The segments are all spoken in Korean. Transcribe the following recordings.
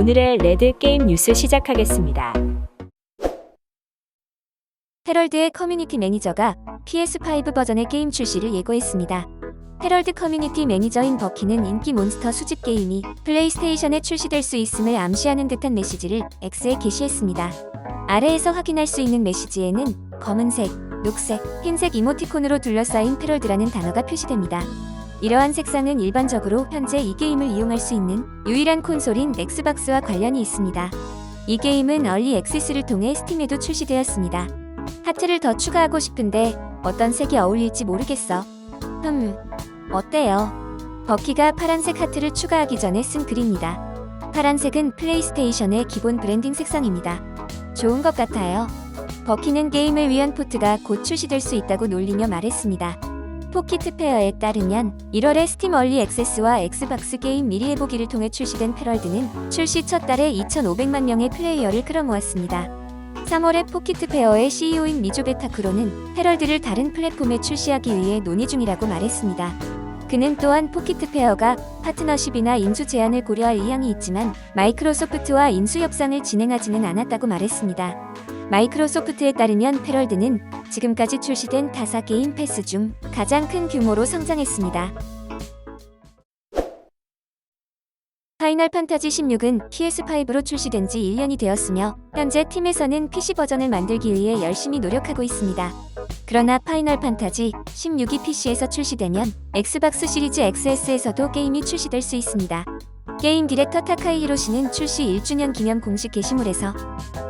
오늘의 레드 게임 뉴스 시작하겠습니다. 헤럴드의 커뮤니티 매니저가 PS5 버전의 게임 출시를 예고했습니다. 헤럴드 커뮤니티 매니저인 버키는 인기 몬스터 수집 게임이 플레이스테이션에 출시될 수 있음을 암시하는 듯한 메시지를 X에 게시했습니다. 아래에서 확인할 수 있는 메시지에는 검은색, 녹색, 흰색 이모티콘으로 둘러싸인 헤럴드라는 단어가 표시됩니다. 이러한 색상은 일반적으로 현재 이 게임을 이용할 수 있는 유일한 콘솔인 엑스박스와 관련이 있습니다. 이 게임은 얼리 액세스를 통해 스팀에도 출시되었습니다. 하트를 더 추가하고 싶은데 어떤 색이 어울릴지 모르겠어. 흠, 어때요? 버키가 파란색 하트를 추가하기 전에 쓴 글입니다. 파란색은 플레이스테이션의 기본 브랜딩 색상입니다. 좋은 것 같아요. 버키는 게임을 위한 포트가 곧 출시될 수 있다고 놀리며 말했습니다. 포키트 페어에 따르면 1월에 스팀 얼리 액세스와 엑스박스 게임 미리 해보기를 통해 출시된 패럴드는 출시 첫 달에 2,500만 명의 플레이어를 끌어모았습니다. 3월에 포키트 페어의 CEO인 미조 베타크로는 헤럴드를 다른 플랫폼에 출시하기 위해 논의 중이라고 말했습니다. 그는 또한 포키트 페어가 파트너십이나 인수 제한을 고려할 의향이 있지만 마이크로소프트와 인수 협상을 진행하지는 않았다고 말했습니다. 마이크로소프트에 따르면 패럴드는 지금까지 출시된 다사 게임 패스 중 가장 큰 규모로 성장했습니다. 파이널 판타지 16은 PS5로 출시된 지 1년이 되었으며 현재 팀에서는 PC 버전을 만들기 위해 열심히 노력하고 있습니다. 그러나 파이널 판타지 16이 PC에서 출시되면 엑스박스 시리즈 XS에서도 게임이 출시될 수 있습니다. 게임 디렉터 타카이 히로시는 출시 1주년 기념 공식 게시물에서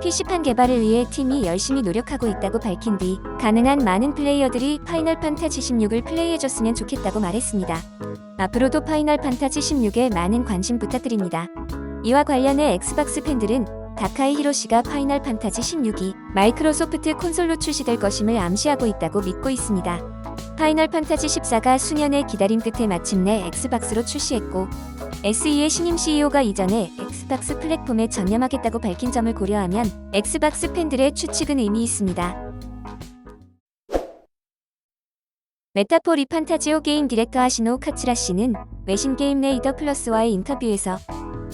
PC판 개발을 위해 팀이 열심히 노력하고 있다고 밝힌 뒤 가능한 많은 플레이어들이 파이널 판타지 16을 플레이해줬으면 좋겠다고 말했습니다. 앞으로도 파이널 판타지 16에 많은 관심 부탁드립니다. 이와 관련해 엑스박스 팬들은 다카이 히로시가 파이널 판타지 16이 마이크로소프트 콘솔로 출시될 것임을 암시하고 있다고 믿고 있습니다. 파이널 판타지 14가 수년의 기다림 끝에 마침내 엑스박스로 출시했고 SE의 신임 CEO가 이전에 엑스박스 플랫폼에 전념하겠다고 밝힌 점을 고려하면 엑스박스 팬들의 추측은 의미 있습니다. 메타포리 판타지오 게임 디렉터 하시노 카츠라 씨는 외신 게임 레이더 플러스와의 인터뷰에서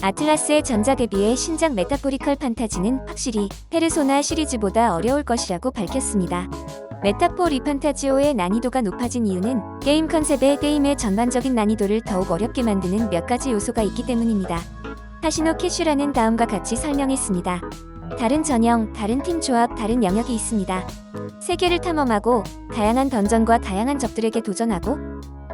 아틀라스의 전작에 비해 신작 메타포리컬 판타지는 확실히 페르소나 시리즈보다 어려울 것이라고 밝혔습니다. 메타포 리판타지오의 난이도가 높아진 이유는 게임 컨셉에 게임의 전반적인 난이도를 더욱 어렵게 만드는 몇 가지 요소가 있기 때문입니다. 하시노 캐슈라는 다음과 같이 설명했습니다. 다른 전형, 다른 팀 조합, 다른 영역이 있습니다. 세계를 탐험하고 다양한 던전과 다양한 적들에게 도전하고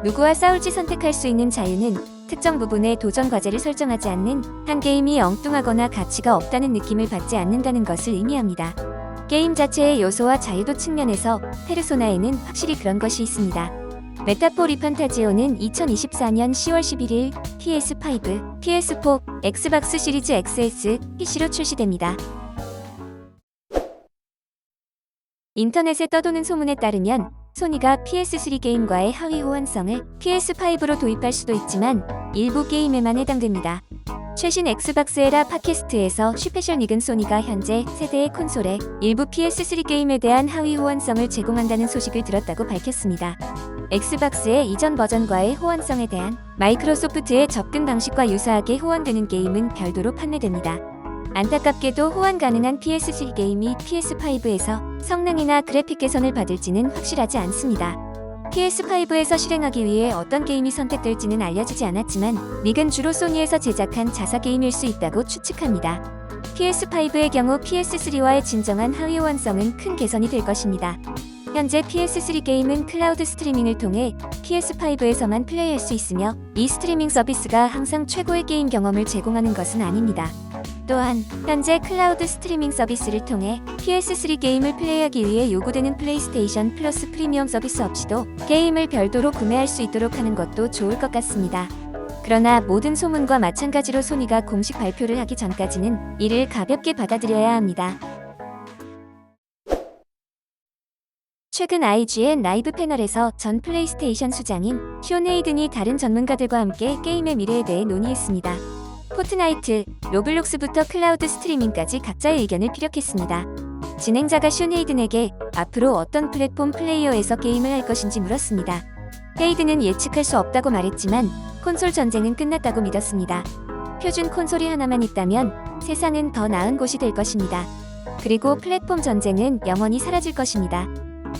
누구와 싸울지 선택할 수 있는 자유는 특정 부분의 도전 과제를 설정하지 않는 한 게임이 엉뚱하거나 가치가 없다는 느낌을 받지 않는다는 것을 의미합니다. 게임 자체의 요소와 자유도 측면에서 페르소나에는 확실히 그런 것이 있습니다. 메타포 리 판타지오는 2024년 10월 11일 PS5, PS4, 엑스박스 시리즈 XS, PC로 출시됩니다. 인터넷에 떠도는 소문에 따르면 소니가 PS3 게임과의 하위 호환성을 PS5로 도입할 수도 있지만 일부 게임에만 해당됩니다. 최신 엑스박스 에라 팟캐스트에서 슈페셜 닉은 소니가 현재 세대의 콘솔에 일부 PS3 게임에 대한 하위 호환성을 제공한다는 소식을 들었다고 밝혔습니다. 엑스박스의 이전 버전과의 호환성에 대한 마이크로소프트의 접근 방식과 유사하게 호환되는 게임은 별도로 판매됩니다. 안타깝게도 호환 가능한 PS3 게임이 PS5에서 성능이나 그래픽 개선을 받을지는 확실하지 않습니다. PS5에서 실행하기 위해 어떤 게임이 선택될지는 알려지지 않았지만 닉은 주로 소니에서 제작한 자사 게임일 수 있다고 추측합니다. PS5의 경우 PS3와의 진정한 하위 호환성은 큰 개선이 될 것입니다. 현재 PS3 게임은 클라우드 스트리밍을 통해 PS5에서만 플레이할 수 있으며 이 스트리밍 서비스가 항상 최고의 게임 경험을 제공하는 것은 아닙니다. 또한 현재 클라우드 스트리밍 서비스를 통해 PS3 게임을 플레이하기 위해 요구되는 플레이스테이션 플러스 프리미엄 서비스 없이도 게임을 별도로 구매할 수 있도록 하는 것도 좋을 것 같습니다. 그러나 모든 소문과 마찬가지로 소니가 공식 발표를 하기 전까지는 이를 가볍게 받아들여야 합니다. 최근 IGN 라이브 패널에서 전 플레이스테이션 수장인 쇼 헤이든이 다른 전문가들과 함께 게임의 미래에 대해 논의했습니다. 포트나이트, 로블록스부터 클라우드 스트리밍까지 각자의 의견을 피력했습니다. 진행자가 쇼 헤이든에게 앞으로 어떤 플랫폼 플레이어에서 게임을 할 것인지 물었습니다. 헤이든은 예측할 수 없다고 말했지만 콘솔 전쟁은 끝났다고 믿었습니다. 표준 콘솔이 하나만 있다면 세상은 더 나은 곳이 될 것입니다. 그리고 플랫폼 전쟁은 영원히 사라질 것입니다.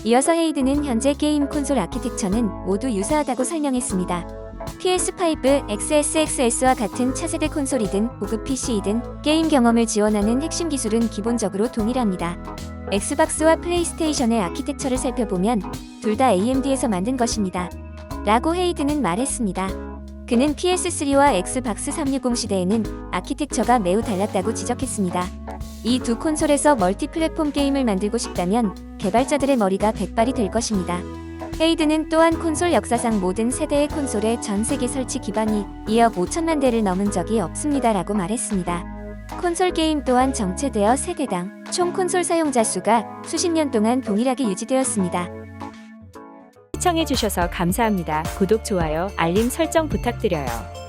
이어서 헤이드는 현재 게임 콘솔 아키텍처는 모두 유사하다고 설명했습니다. PS5, XSXS와 같은 차세대 콘솔이든 고급 PC이든 게임 경험을 지원하는 핵심 기술은 기본적으로 동일합니다. 엑스박스와 플레이스테이션의 아키텍처를 살펴보면 둘 다 AMD에서 만든 것입니다. 라고 헤이드는 말했습니다. 그는 PS3와 엑스박스 360 시대에는 아키텍처가 매우 달랐다고 지적했습니다. 이 두 콘솔에서 멀티 플랫폼 게임을 만들고 싶다면 개발자들의 머리가 백발이 될 것입니다. 헤이드는 또한 콘솔 역사상 모든 세대의 콘솔의 전 세계 설치 기반이 2억 5천만 대를 넘은 적이 없습니다라고 말했습니다. 콘솔 게임 또한 정체되어 세대당 총 콘솔 사용자 수가 수십 년 동안 동일하게 유지되었습니다. 시청해주셔서 감사합니다. 구독, 좋아요, 알림 설정 부탁드려요.